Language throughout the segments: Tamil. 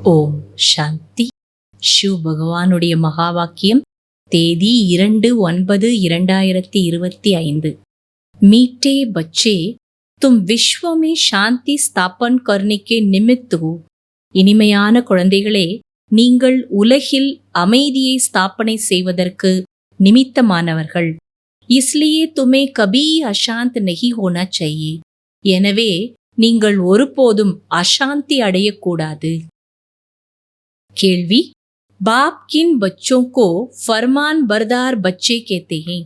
ஓம் சாந்தி ஷிவ் பகவானுடைய மகா வாக்கியம் தேதி இரண்டு ஒன்பது இரண்டாயிரத்தி இருபத்தி ஐந்து मीठे बच्चे तुम विश्व में शांति स्थापन करने के निमित्त हो இனிமையான குழந்தைகளே நீங்கள் உலகில் அமைதியை ஸ்தாபனை செய்வதற்கு நிமித்தமானவர்கள் இஸ்லியே துமே கபி அசாந்த் நெகி ஹோனா செய்யே எனவே நீங்கள் ஒருபோதும் அசாந்தி அடையக்கூடாது கேள்வி बाप किन बच्चों को फरमान बरदार बच्चे कहते हैं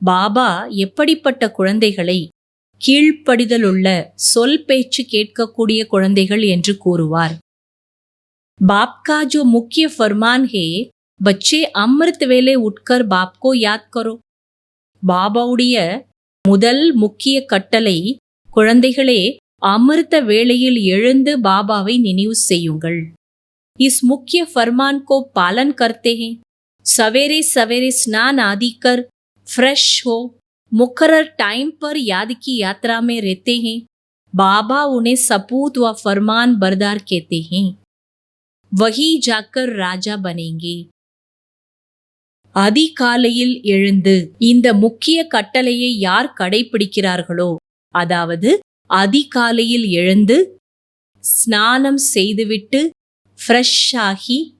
பாபா எப்படிப்பட்ட குழந்தைகளை கீழ்ப்படிதலுள்ள சொல் பேச்சு கேட்கக்கூடிய குழந்தைகள் என்று கூறுவார் बाप का जो मुख्य फरमान है बच्चे अमृत वेले उठकर बाप को याद करो பாபாவுடைய முதல் முக்கிய கட்டளை குழந்தைகளே அமிர்த வேளையில் எழுந்து பாபாவை நினைவு செய்யுங்கள் इस मुख्य फरमान को पालन करते हैं सवेरे सवेरे स्नान आदि कर फ्रेश हो मुकर्र टाइम पर याद की यात्रा में रहते हैं बाबा उन्हें सपूत व फरमान बरदार कहते हैं वही जाकर राजा बनेंगे அதிகாலையில் எழுந்து இந்த முக்கிய கட்டளையை யார் கடைபிடிக்கிறார்களோ அதாவது அதிகாலையில் எழுந்து ஸ்நானம் செய்துவிட்டு ஃப்ரெஷ் ஆகி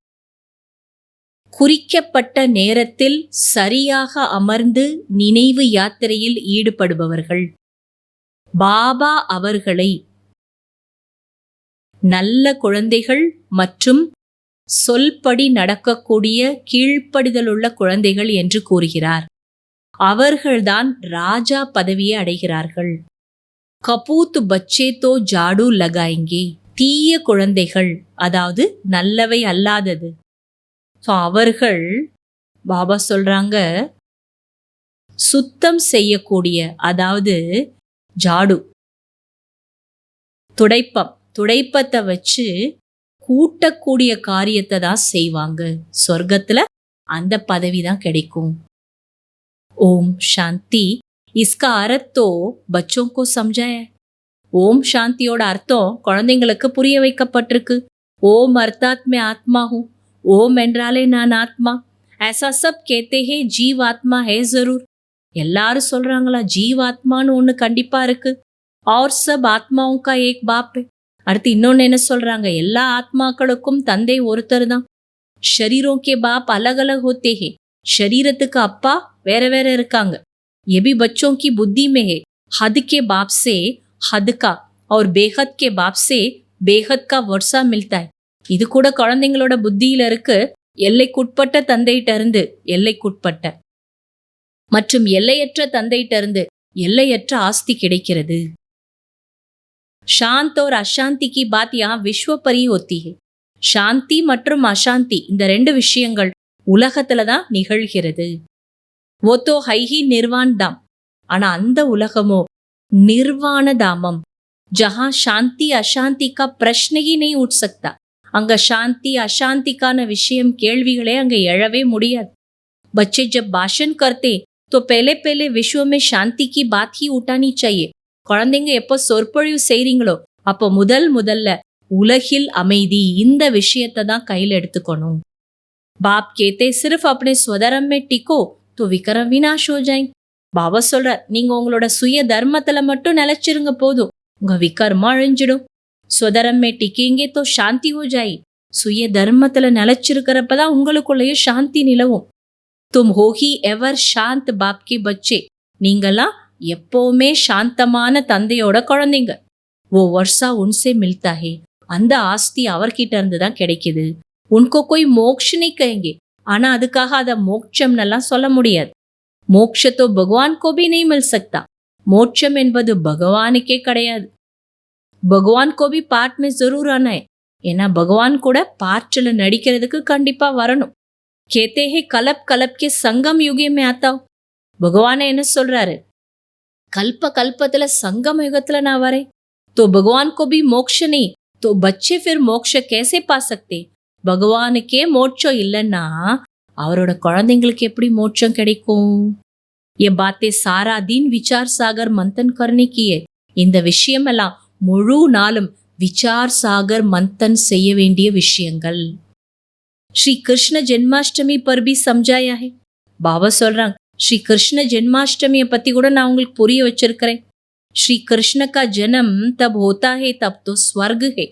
குறிக்கப்பட்ட நேரத்தில் சரியாக அமர்ந்து நினைவு யாத்திரையில் ஈடுபடுபவர்கள். பாபா அவர்களை நல்ல குழந்தைகள் மற்றும் சொல்படி நடக்கக்கூடிய கீழ்ப்படிதலுள்ள குழந்தைகள் என்று கூறுகிறார். அவர்கள்தான் ராஜா பதவியை அடைகிறார்கள். கபூத் பச்சே தோ ஜாடு லகாயங்கே. தீய குழந்தைகள் அதாவது நல்லவை அல்லாதது ஸோ அவர்கள் பாபா சொல்றாங்க சுத்தம் செய்யக்கூடிய அதாவது ஜாடு துடைப்பம் துடைப்பத்தை வச்சு கூட்டக்கூடிய காரியத்தை தான் செய்வாங்க சொர்க்கத்துல அந்த பதவி தான் கிடைக்கும் ஓம் சாந்தி इसका अर्थ तो बच्चों को समझाया है ஓம் சாந்தியோட அர்த்தம் குழந்தைங்களுக்கு புரிய வைக்கப்பட்டிருக்கு. ஓம் अर्थात मैं ஓம் என்றாலே நான் ஆத்மா. ऐसा சப் கேத்தேஹே हैं जीव आत्मा है जरूर எல்லாரும் சொல்றாங்களா ஜீவ் ஒன்று கண்டிப்பாக இருக்கு. ஆர் சப் ஆத்மாவும் ஏக் பாப் அடுத்து இன்னொன்று என்ன சொல்கிறாங்க எல்லா ஆத்மாக்களுக்கும் தந்தை ஒருத்தர் தான். ஷரீரோம் கே பாப் அலக் அலக் ஹோத்தே ஹே ஷரீரத்துக்கு அப்பா வேற வேற இருக்காங்க. எபி பச்சோம் கி புத்தி மே ஹே ஹத் கே से हद का और बेहद के बाप से बेहद का वर्षा मिलता है இது கூட குழந்தைங்களோட புத்தியில இருக்கு எல்லைக்குட்பட்ட தந்தையிட்ட இருந்து எல்லைக்குட்பட்ட மற்றும் எல்லையற்ற தந்தையிட்ட இருந்து எல்லையற்ற ஆஸ்தி கிடைக்கிறது शांत और अशांति की बात यहाँ विश्व पर ही होती है சாந்தி மற்றும் அசாந்தி இந்த ரெண்டு விஷயங்கள் உலகத்துல தான் நிகழ்கிறது ஓத்தோ ஹைஹி நிர்வான் தாம் ஆனா அந்த உலகமோ நிர்வாண தாமம் ஜஹா சாந்தி அசாந்தி கா பிரஷ்ன ஹி नहीं उठ सकता அங்க சாந்தி அசாந்திக்கான விஷயம் கேள்விகளே அங்க எழவே முடியாது बच्चे जब भाषण करते तो पहले पहले विश्व में शांति की बात ही उठानी चाहिए குழந்தைங்க எப்போ சொற்பொழிவு செய்றீங்களோ அப்போ முதல் முதல்ல உலகில் அமைதி இந்த விஷயத்தை தான் கையில் எடுத்துக்கணும் பாப் கேத்தே சிர்ஃப் अपने स्वधर्म में टिको तो विक्रम विनाश हो जाएंगे பாபா சொல்றார் நீங்க உங்களோட சுய தர்மத்துல மட்டும் நிலைச்சிருங்க போதும். உங்க விகர்மம் அழிஞ்சிடும். சுதரம் மே டிக்கீங்கே தோ சாந்தி ஹோ ஜாயி. சுய தர்மத்துல நிலைச்சிருக்கிறப்பதான் உங்களுக்குள்ளேயே சாந்தி நிலவும். தும் ஹோஹி எவர் சாந்த் பாப்கி பச்சே. நீங்கெல்லாம் எப்போவுமே சாந்தமான தந்தையோட குழந்தைங்க. ஓ வருஷா உன்சே மில்தா ஹே. அந்த ஆஸ்தி அவர்கிட்ட இருந்து தான் கிடைக்குது. உன்கோ கோய் மோக்ஷனை கைங்க ஆனா அதுக்காக அதை மோட்சம்னெல்லாம் சொல்ல முடியாது. மோக்ஷத்தோ பகவான் கோபி நெய் மில் சக்தா மோட்சம் என்பது பகவானுக்கே கிடையாது பகவான் கோபி பாட் மே ஜரூர் ஆனா ஏன்னா பகவான் கூட பாற்றில் நடிக்கிறதுக்கு கண்டிப்பா வரணும் கேத்தே ஹே கலப் கலப் கே சங்கம் யுகமே ஆத்தா பகவானே என்ன சொல்றாரு கல்ப கல்பத்துல சங்கம் யுகத்துல நான் வரேன் तो भगवान को भी मोक्ष नहीं तो बच्चे फिर मोक्ष कैसे पा सकते பகவானுக்கே மோட்சம் இல்லைன்னா அவரோட குழந்தைங்களுக்கு எப்படி மோட்சம் கிடைக்கும்? என் பாத்தே சாரா தீன் விசார் சாகர் மந்தன் கருணிக்கியே. இந்த விஷயமெல்லாம் முழு நாளும் விசார் சாகர் மந்தன் செய்ய வேண்டிய விஷயங்கள். ஸ்ரீ கிருஷ்ண ஜென்மாஷ்டமி பர்பி சம்ஜாயாஹே பாபா சொல்றாங்க ஸ்ரீ கிருஷ்ண ஜென்மாஷ்டமியை பற்றி கூட நான் உங்களுக்கு புரிய வச்சிருக்கிறேன். ஸ்ரீ கிருஷ்ணக்கா கா ஜனம் தப் ஹோதா ஹே தப் தோ ஸ்வர்கு ஹே.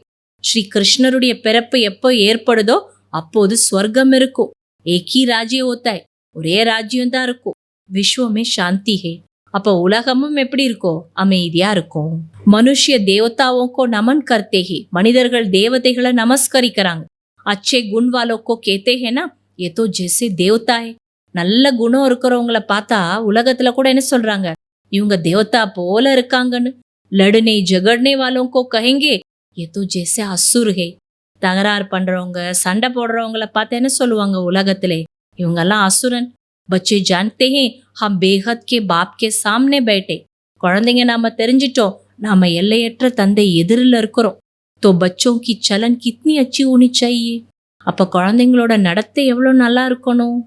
ஸ்ரீ கிருஷ்ணருடைய பிறப்பு எப்போ ஏற்படுதோ அப்போது ஸ்வர்க்கம் இருக்கும். ஏகி ராஜ்ய ஓத்தாய் ஒரே ராஜ்யம் தான் இருக்கும். விஸ்வமே சாந்தி ஹே. அப்போ உலகமும் எப்படி இருக்கும் அமைதியா இருக்கும். மனுஷ்ய தேவதாவோக்கோ நமன் கர்த்தே ஹே. மனிதர்கள் தேவதைகளை நமஸ்கரிக்கிறாங்க. அச்சே குண் வாலோக்கோ கேத்தே ஹேனா ஏதோ ஜெசே தேவதா ஹே. நல்ல குணம் இருக்கிறவங்கள பார்த்தா உலகத்துல கூட என்ன சொல்றாங்க? இவங்க தேவதா போல இருக்காங்கன்னு. லடுனே ஜகடனே வாலோக்கோ கஹெங்கே ஏதோ ஜெசே அசுர் ஹே. தகராறு பண்ணுறவங்க சண்டை போடுறவங்கள பார்த்து என்ன சொல்லுவாங்க உலகத்திலே? இவங்கெல்லாம் அசுரன். பச்சே ஜான்தே ஹம் பேஹத் கே பாப் சாம்னே பேட்டே. குழந்தைங்க நாம தெரிஞ்சிட்டோம். நாம எல்லையற்ற தந்தை எதிரில் இருக்கிறோம். தோ பச்சோக்கி சலன் கித்னி அச்சி உனிச்சாயே அப்போ குழந்தைங்களோட நடத்தை எவ்வளோ நல்லா இருக்கணும்?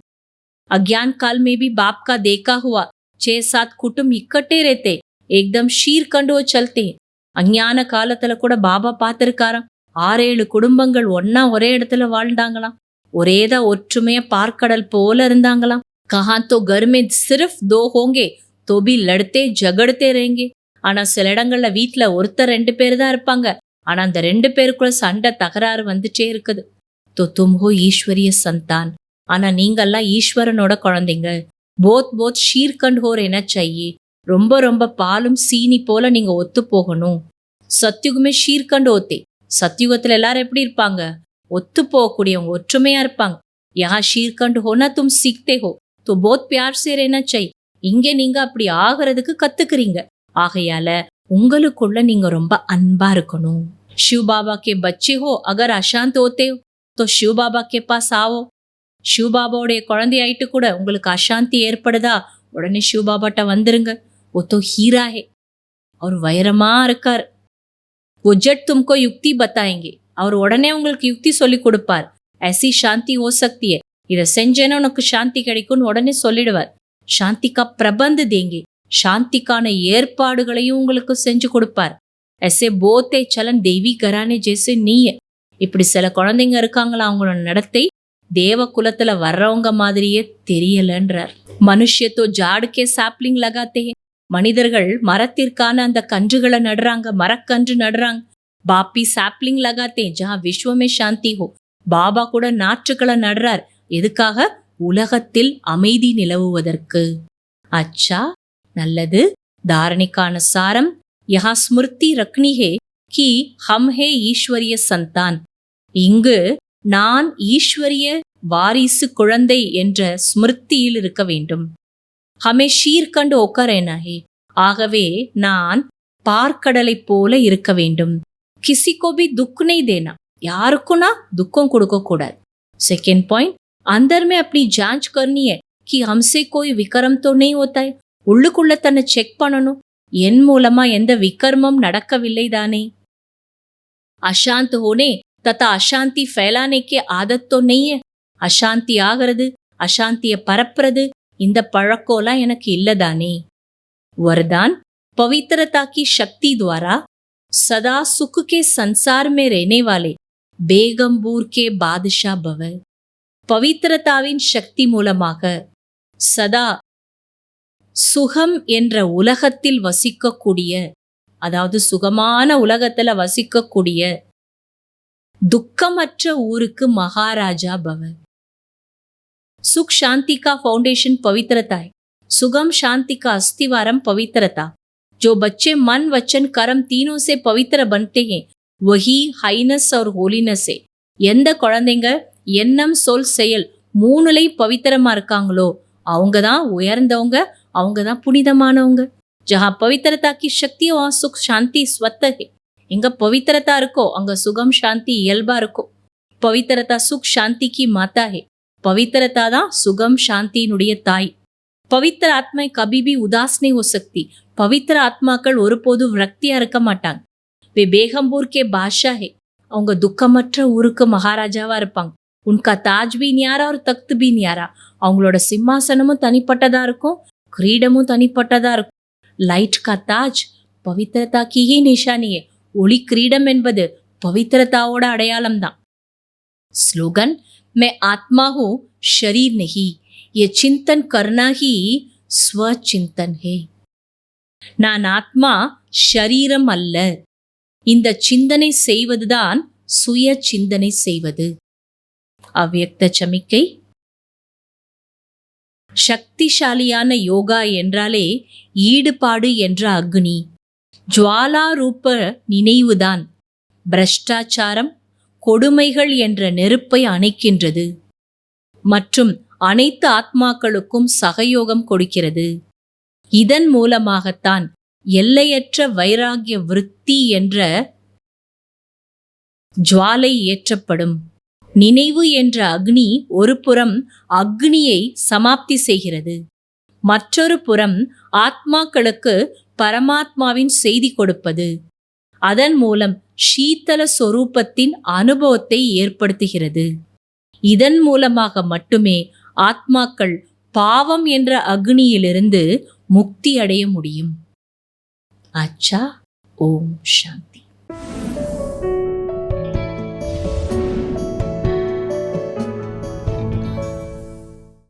அக்யான் கால் மேபி பாப்கா தேக்கா ஹுவா. சே சாத் குட்டும் இக்கட்டே ரேத்தே. ஏக்தம் ஷீர் கண்டுவோ சல்தே. அஞ்ஞான காலத்துல கூட பாபா பார்த்துருக்காராம். ஆறேழு குடும்பங்கள் ஒன்னா ஒரே இடத்துல வாழ்ந்தாங்களாம். ஒரேதா ஒற்றுமைய பார்க்கடல் போல இருந்தாங்களாம். கஹா தோ கர்மே சிர்ஃப் தோ ஹோங்கே தொபி லடுத்தே ஜகடுத்தே ரேங்கே. ஆனா சில இடங்கள்ல வீட்டுல ஒருத்தர் ரெண்டு பேர் தான் இருப்பாங்க. ஆனா அந்த ரெண்டு பேருக்குள்ள சண்டை தகராறு வந்துட்டே இருக்குது. தோ தும்ஹோ ஈஸ்வரிய சந்தான். ஆனா நீங்கெல்லாம் ஈஸ்வரனோட குழந்தைங்க. போத் போத் ஷீர்கண்ட் ஹோர் என செய்யி ரொம்ப ரொம்ப பாலும் சீனி போல நீங்க ஒத்து போகணும். சத்யுகுமே ஷீர்கண்ட் ஓத்தே. சத்யுகத்துல எல்லாரும் எப்படி இருப்பாங்க ஒத்து போகக்கூடியவங்க ஒற்றுமையா இருப்பாங்க யா ஷீர்கண்ட் ஹோனா தும் சீக்தே ஹோ தோ போத் பியார் சே ரேனா செய் இங்க நீங்க அப்படி ஆகிறதுக்கு கத்துக்கிறீங்க ஆகையால உங்களுக்குள்ள நீங்க ரொம்ப அன்பா இருக்கணும் शिव बाबा के बच्चे हो अगर अशांत होते हो तो शिव बाबा के पास आओ शिव பாபாவுடைய குழந்தையாயிட்டு கூட உங்களுக்கு அசாந்தி ஏற்படுதா உடனே சிவ பாபாட்ட வந்துருங்க ஒத்தோ ஹீரா ஹே அவர் வைரமா இருக்கார் वो जट तुमको युक्ति बताएंगे அவர் உடனே உங்களுக்கு யுக்தி சொல்லி கொடுப்பார் ऐसी शांति हो सकती है இதை செஞ்சேன்னா உனக்கு சாந்தி கிடைக்கும்னு உடனே சொல்லிடுவார் சாந்திக்கா பிரபந்து தேங்கி சாந்திக்கான ஏற்பாடுகளையும் உங்களுக்கு செஞ்சு கொடுப்பார் எஸ்ஏ போத்தே சலன் தெய்வீ கரானே ஜெய்சே நீய இப்படி சில குழந்தைங்க இருக்காங்களா அவங்களோட நடத்தை தேவ குலத்துல வர்றவங்க மாதிரியே தெரியலன்றார் மனுஷத்தோ ஜாடுக்கே சாப்லிங் லகாத்தே மனிதர்கள் மரத்திற்கான அந்த கன்றுகளை நடுறாங்க மரக்கன்று நடுறாங்க. பாப்பி சாப்ளிங் லகாத்தே ஜா விஸ்வமே சாந்தி ஹோ. பாபா கூட நாற்றுக்களை நடுறார். எதுக்காக? உலகத்தில் அமைதி நிலவுவதற்கு. அச்சா நல்லது. தாரணிக்கான சாரம். யஹா ஸ்மிருதி ரக்னி ஹே கி ஹம் ஹே ஈஸ்வரிய சந்தான். இங்கு நான் ஈஸ்வரிய வாரிசு குழந்தை என்ற ஸ்மிருத்தியில் இருக்க வேண்டும். ஹமே ஷீர்கண்டு ஒக்கரே நஹி ஆகவே நான் பார்க்கடலை போல இருக்க வேண்டும் கிசிகோபி துக்குனை தேனா யாருக்கும் நான் துக்கம் கொடுக்கக்கூடாது செகண்ட் பாயிண்ட் अंदर அப்படி अपनी जांच करनी है कि விக்ரம் तो नहीं உள்ளுக்குள்ள தன்னை செக் பண்ணணும் என் மூலமா எந்த விக்ரமம் நடக்கவில்லை தானே அசாந்த் ஹோனே தத்தா அசாந்தி ஃபேலானேக்கே ஆதத்தோ நெய்ய அசாந்தி ஆகிறது அசாந்தியை பரப்புறது இந்த பழக்கம்லாம் எனக்கு இல்லதானே वरदान पवित्रता की शक्ति द्वारा सदा सुख के संसार में रहने वाले பேகம்பூர் கே பாதுஷா பவ பவித்திரதாவின் சக்தி மூலமாக சதா சுகம் என்ற உலகத்தில் வசிக்கக்கூடிய அதாவது சுகமான உலகத்துல வசிக்கக்கூடிய துக்கமற்ற ஊருக்கு மகாராஜா பவ சுக் शांति का फाउंडेशन पवित्रता है सुगम शांति का अस्तिवारम पवित्रता जो बच्चे मन वचन कर्म तीनों से पवित्र बनते हैं वही ஹைனஸ் और ஹோலினஸ் எந்த குழந்தைங்க எண்ணம் சொல் செயல் மூணுலை பவித்திரமா இருக்காங்களோ அவங்க தான் உயர்ந்தவங்க அவங்க தான் புனிதமானவங்க ஜஹா பவித்திரதா கி சக்தி வா சுக் சாந்தி ஸ்வத்த ஹே எங்க பவித்திரதா இருக்கோ அங்க சுகம் சாந்தி இயல்பா இருக்கும் பவித்திரதா சுக் சாந்தி கி மாதா ஹே பவித்திரதா தான் சுகம் சாந்தியினுடைய தாய். பவித்திர ஆத்மை கபிபி உதாஸ் ஓ ஹோ சக்தி. பவித்திர ஆத்மாக்கள் ஒருபோதும் விரக்தியா இருக்க மாட்டாங்க. வே பேகம்பூர் கே பாஷா ஹே அவங்க துக்கமற்ற ஊருக்கு மகாராஜாவா இருப்பாங்க. உன்கா தாஜ் பி நியாரா ஒரு தக்து பி நியாரா அவங்களோட சிம்மாசனமும் தனிப்பட்டதா இருக்கும். கிரீடமும் தனிப்பட்டதா இருக்கும். லைட் கா தாஜ் பவித்திரதா கி நிஷானியே. ஒளி கிரீடம் என்பது பவித்திரதாவோட அடையாளம்தான். ஸ்லோகன் மே ஆத்மா ஹூ ஷரீர் நெஹி ये चिंतन करना ही ஸ்வச்சிந்தன் ஹே நான் ஆத்மா ஷரீரம் அல்ல இந்த சிந்தனை செய்வதுதான் சுய சிந்தனை செய்வது அவ்யக்த சமிக்கை சக்திசாலியான யோகா என்றாலே ஈடுபாடு என்ற அக்னி ஜுவாலாரூப நினைவுதான் பிரஷ்டாச்சாரம் கொடுமைகள் என்ற நெருப்பை அணைக்கின்றது மற்றும் அனைத்து ஆத்மாக்களுக்கும் சகயோகம் கொடுக்கிறது. இதன் மூலமாகத்தான் எல்லையற்ற வைராகிய விருத்தி என்ற ஜுவாலை ஏற்றப்படும். நினைவு என்ற அக்னி ஒரு புறம் அக்னியை சமாப்தி செய்கிறது. மற்றொரு புறம் ஆத்மாக்களுக்கு பரமாத்மாவின் செய்தி கொடுப்பது. அதன் மூலம் சீத்தல சொரூபத்தின் அனுபவத்தை ஏற்படுத்துகிறது. இதன் மூலமாக மட்டுமே ஆத்மாக்கள் பாவம் என்ற அக்னியிலிருந்து முக்தி அடைய முடியும். அச்சா ஓம் சாந்தி.